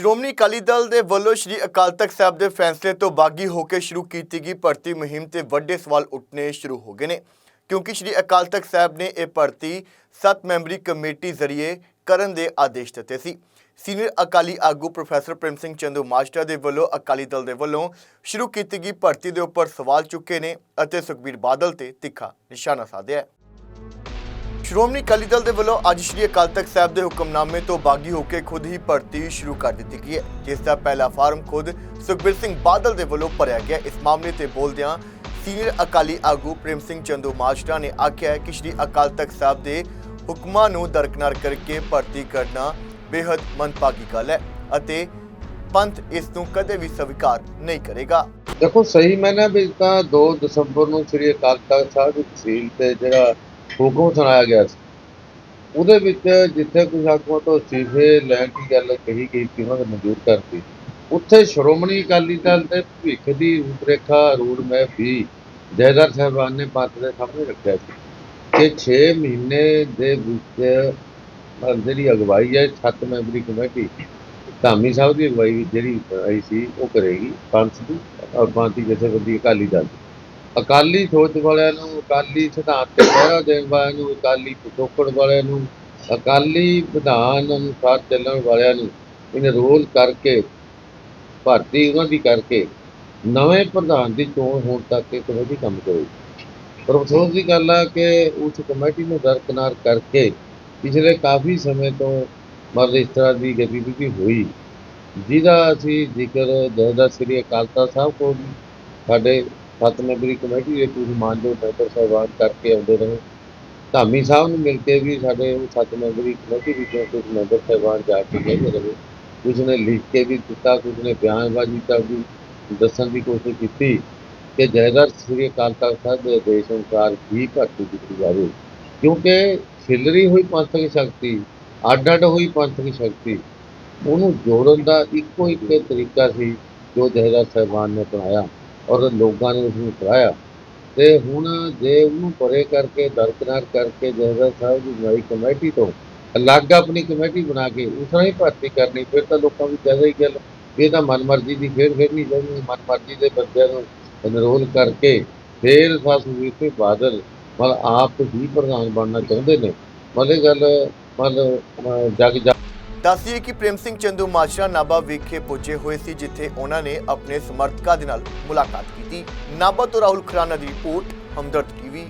ਸ਼੍ਰੋਮਣੀ ਅਕਾਲੀ ਦਲ ਦੇ ਵੱਲੋਂ ਸ਼੍ਰੀ ਅਕਾਲ ਤਖਤ ਸਾਹਿਬ ਦੇ ਫੈਸਲੇ ਤੋਂ ਬਾਗੀ ਹੋ ਕੇ ਸ਼ੁਰੂ ਕੀਤੀ ਗਈ ਭਰਤੀ ਮੁਹਿੰਮ ਤੇ ਵੱਡੇ ਸਵਾਲ ਉੱਠਣੇ ਸ਼ੁਰੂ ਹੋ ਗਏ ਨੇ। ਕਿਉਂਕਿ ਸ਼੍ਰੀ ਅਕਾਲ ਤਖਤ ਸਾਹਿਬ ਨੇ ਇਹ ਭਰਤੀ 7 ਮੈਂਬਰੀ ਕਮੇਟੀ ਜ਼ਰੀਏ ਕਰਨ ਦੇ ਆਦੇਸ਼ ਦਿੱਤੇ ਸੀ। ਸੀਨੀਅਰ ਅਕਾਲੀ ਆਗੂ ਪ੍ਰੋਫੈਸਰ ਪ੍ਰੇਮ ਸਿੰਘ ਚੰਦੂ ਮਾਸਟਰ ਦੇ ਵੱਲੋਂ ਅਕਾਲੀ ਦਲ ਦੇ ਵੱਲੋਂ ਸ਼ੁਰੂ ਕੀਤੀ ਗਈ ਭਰਤੀ ਦੇ ਉੱਪਰ ਸਵਾਲ ਚੁੱਕੇ ਨੇ ਅਤੇ ਸੁਖਬੀਰ ਬਾਦਲ ਤੇ ਤਿੱਖਾ ਨਿਸ਼ਾਨਾ ਸਾਧਿਆ ਸ਼੍ਰੋਮਣੀ ਅਕਾਲੀ ਦਲ ਦੇ ਵੱਲੋਂ ਅੱਜ ਸ਼੍ਰੀ ਅਕਾਲ ਤਖਤ ਸਾਹਿਬ ਦੇ ਹੁਕਮਨਾਮੇ ਤੋਂ ਬਾਗੀ ਹੋ ਕੇ ਖੁਦ ਹੀ ਭਰਤੀ ਸ਼ੁਰੂ ਕਰ ਦਿੱਤੀ ਗਈ ਹੈ, ਜਿਸ ਦਾ ਪਹਿਲਾ ਫਾਰਮ ਖੁਦ ਸੁਖਬੀਰ ਸਿੰਘ ਬਾਦਲ ਦੇ ਵੱਲੋਂ ਭਰਿਆ ਗਿਆ ਇਸ ਮਾਮਲੇ ਤੇ ਬੋਲਦਿਆਂ ਸੀਨੀਅਰ ਅਕਾਲੀ ਆਗੂ ਪ੍ਰੇਮ ਸਿੰਘ ਚੰਦੂ ਮਾਜਰਾ ਨੇ ਆਖਿਆ ਹੈ ਕਿ ਸ਼੍ਰੀ ਅਕਾਲ ਤਖਤ ਸਾਹਿਬ ਦੇ ਹੁਕਮਾਂ ਨੂੰ ਦਰਕਨਾਰ ਕਰਕੇ ਭਰਤੀ ਕਰਨਾ ਬੇहद ਮੰਦਭਾਗੀ ਗੱਲ ਹੈ ਅਤੇ ਪੰਥ ਇਸ ਨੂੰ ਕਦੇ ਵੀ ਸਵੀਕਾਰ ਨਹੀਂ ਕਰੇਗਾ। ਦੇਖੋ, ਸਹੀ ਮੈਨੇ ਵਿੱਚ ਤਾਂ 2 ਦਸੰਬਰ ਨੂੰ ਸ੍ਰੀ ਅਕਾਲ ਤਖਤ ਸਾਹਿਬ ਦੀ ਤਹਿਸੀਲ ਤੇ ਜਿਹੜਾ ਹੁਕਮ ਸੁਣਾਇਆ ਗਿਆ ਸੀ। ਉਹਦੇ ਵਿੱਚ ਜਿੱਥੇ ਕੁਝ ਆਗੂਆਂ ਤੋਂ ਅਸਤੀਫੇ ਲੈਣ ਦੀ ਗੱਲ ਕਹੀ ਗਈ ਸੀ, ਉਹਨਾਂ ਨੇ ਮਨਜ਼ੂਰ ਕਰਤੀ ਉੱਥੇ ਸ਼੍ਰੋਮਣੀ ਅਕਾਲੀ ਦਲ ਦੇ ਭਵਿੱਖ ਦੀ ਰੂਪਰੇਖਾ ਰੂਡ ਮੈਪ ਵੀ ਜੈਦਾਰ ਸਾਹਿਬਾਨ ਨੇ ਪੰਥ ਦੇ ਸਾਹਮਣੇ ਰੱਖਿਆ ਸੀ। ਕਿ 6 ਮਹੀਨੇ ਦੇ ਵਿੱਚ ਜਿਹੜੀ ਅਗਵਾਈ ਹੈ, ਸੱਤ ਮੈਂਬਰੀ ਕਮੇਟੀ, ਧਾਮੀ ਸਾਹਿਬ ਦੀ ਅਗਵਾਈ ਜਿਹੜੀ ਆਈ ਸੀ, ਉਹ ਕਰੇਗੀ ਪੰਥ ਦੀ, ਔਰ ਪੰਥ ਜਥੇਬੰਦੀ ਅਕਾਲੀ ਦਲ ਦੀ। ਅਕਾਲੀ ਸੋਚ ਵਾਲਿਆਂ ਨੂੰ, ਅਕਾਲੀ ਸਿਧਾਂਤ ਤੇ ਪਹਿਰਾ ਦੇਣ ਵਾਲਿਆਂ ਨੂੰ, ਅਕਾਲੀ ਪਿਛੋਕੜ ਵਾਲਿਆਂ ਨੂੰ, ਅਕਾਲੀ ਵਿਧਾਨ ਅਨੁਸਾਰ ਚੱਲਣ ਵਾਲਿਆਂ ਨੂੰ ਇਨਰੋਲ ਕਰਕੇ, ਭਰਤੀ ਉਹਨਾਂ ਦੀ ਕਰਕੇ ਨਵੇਂ ਪ੍ਰਧਾਨ ਦੀ ਚੋਣ ਹੋਣ ਤੱਕ ਇਹ ਕਮੇਟੀ ਕੰਮ ਕਰੇਗੀ। ਪਰ ਅਫਸੋਸ ਦੀ ਗੱਲ ਆ ਕਿ ਉਸ ਕਮੇਟੀ ਨੂੰ ਦਰਕਨਾਰ ਕਰਕੇ ਪਿਛਲੇ ਕਾਫੀ ਸਮੇਂ ਤੋਂ ਮਤਲਬ ਇਸ ਤਰ੍ਹਾਂ ਦੀ ਗਤੀਵਿਧੀ ਹੋਈ। ਜਿਹਦਾ ਅਸੀਂ ਜ਼ਿਕਰ ਜਹਦਾ ਸ੍ਰੀ ਅਕਾਲ ਤਖਤ ਸਾਹਿਬ ਕੋਲ ਸਾਡੇ ਸੱਤ ਮੈਂਬਰੀ ਕਮੇਟੀ ਦੇ ਕੁਝ ਮਾਨਯੋਗ ਮੈਂਬਰ ਸਾਹਿਬਾਨ ਕਰਕੇ ਆਉਂਦੇ ਰਹੇ। ਧਾਮੀ ਸਾਹਿਬ ਨੂੰ ਮਿਲ ਕੇ ਵੀ ਸਾਡੇ ਉਹ ਸੱਤ ਮੈਂਬਰੀ ਕਮੇਟੀ ਵਿੱਚੋਂ ਕੁਝ ਮੈਂਬਰ ਸਾਹਿਬਾਨ ਜਾ ਕੇ ਗਏ ਰਹੇ ਕੁਝ ਨੇ ਲਿਖ ਕੇ ਵੀ ਦਿੱਤਾ, ਕੁਝ ਨੇ ਬਿਆਨਬਾਜ਼ੀ ਕਰ ਵੀ ਦੱਸਣ ਦੀ ਕੋਸ਼ਿਸ਼ ਕੀਤੀ ਕਿ ਜਹਦਰ ਸ੍ਰੀ ਅਕਾਲ ਤਖਤ ਸਾਹਿਬ ਦੇ ਆਦੇਸ਼ ਅਨੁਸਾਰ ਹੀ ਭਰਤੀ ਕੀਤੀ ਜਾਵੇ। ਕਿਉਂਕਿ ਖਿਲਰੀ ਹੋਈ ਪੰਥਕ ਸ਼ਕਤੀ ਅੱਡ ਅੱਡ ਹੋਈ ਪੰਥਕ ਸ਼ਕਤੀ, ਉਹਨੂੰ ਜੋੜਨ ਦਾ ਇੱਕੋ ਇੱਕ ਤਰੀਕਾ ਸੀ ਜੋ ਜਹਦਰ ਸਾਹਿਬਾਨ ਨੇ ਅਪਣਾਇਆ। ਔਰ ਲੋਕਾਂ ਨੇ ਉਸ ਨੂੰ ਕਰਾਇਆ ਤੇ ਹੁਣ ਜੇ ਉਹਨੂੰ ਪਰੇ ਕਰਕੇ ਦਰਕਨਾਰ ਕਰਕੇ ਜਹਦਰ ਸਾਹਿਬ ਦੀ ਨਵੀਂ ਕਮੇਟੀ ਤੋਂ ਅਲੱਗ ਆਪਣੀ ਕਮੇਟੀ ਬਣਾ ਕੇ ਉਸ ਨਾਲ ਹੀ ਭਰਤੀ ਕਰਨੀ, ਫਿਰ ਤਾਂ ਲੋਕਾਂ ਵਿੱਚ ਜ਼ਿਆਦਾ ਹੀ ਗੱਲ। ਵੀ ਇਹ ਤਾਂ ਮਨਮਰਜ਼ੀ ਦੀ ਖੇਡ ਖੇਡਣੀ ਚਾਹੀਦੀ, ਮਨਮਰਜ਼ੀ ਦੇ ਬੰਦਿਆਂ ਨੂੰ ਐਨਰੋਲ ਕਰਕੇ ਫਿਰ ਸਾਸੂ ਤੇ ਬਾਦਲ, ਮਤਲਬ ਆਪ ਹੀ ਪ੍ਰਧਾਨ ਬਣਨਾ ਚਾਹੁੰਦੇ ਨੇ। ਮਤਲਬ ਇਹ ਗੱਲ, ਮਤਲਬ ਜਗ ਜਗ ਦੱਸਦੀਏ ਕਿ ਪ੍ਰੇਮ ਸਿੰਘ ਚੰਦੂ ਮਾਜਰਾ ਨਾਭਾ ਵਿਖੇ ਪੁੱਜੇ ਹੋਏ ਸੀ, ਜਿੱਥੇ ਉਹਨਾਂ ਨੇ ਆਪਣੇ ਸਮਰਥਕਾਂ ਦੇ ਨਾਲ ਮੁਲਾਕਾਤ ਕੀਤੀ। ਨਾਭਾ ਤੋਂ ਰਾਹੁਲ ਖਰਾਨਾ ਦੀ ਰਿਪੋਰਟ, ਹਮਦਰਦ ਟੀਵੀ।